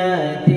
दुनिया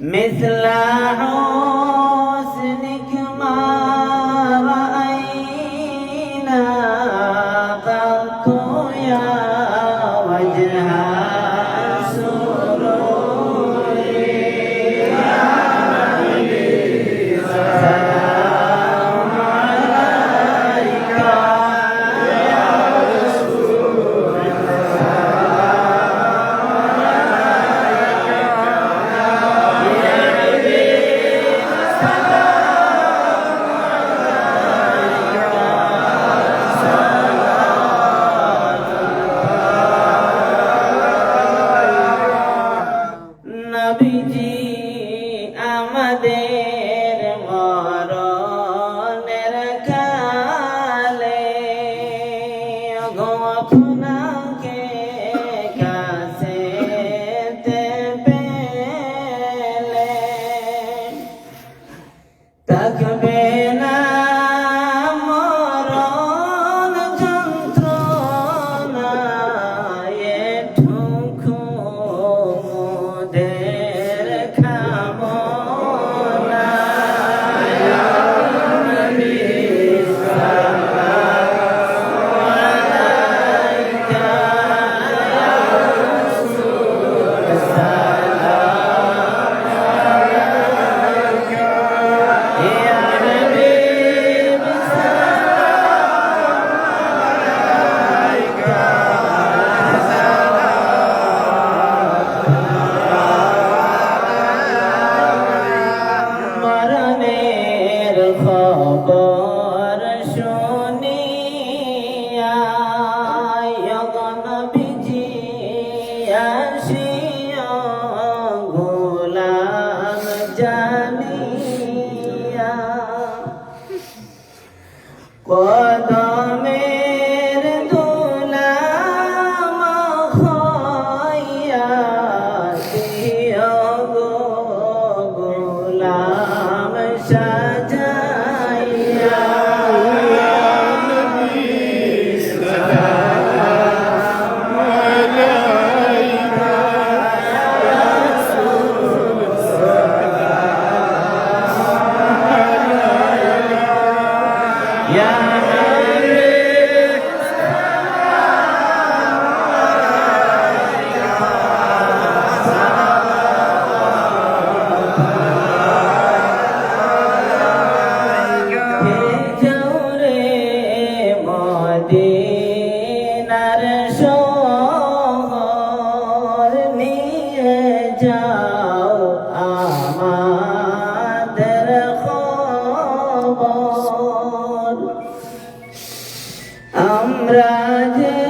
مثل Tak kami. পদ যাও আমাদের খবর। আমরা যে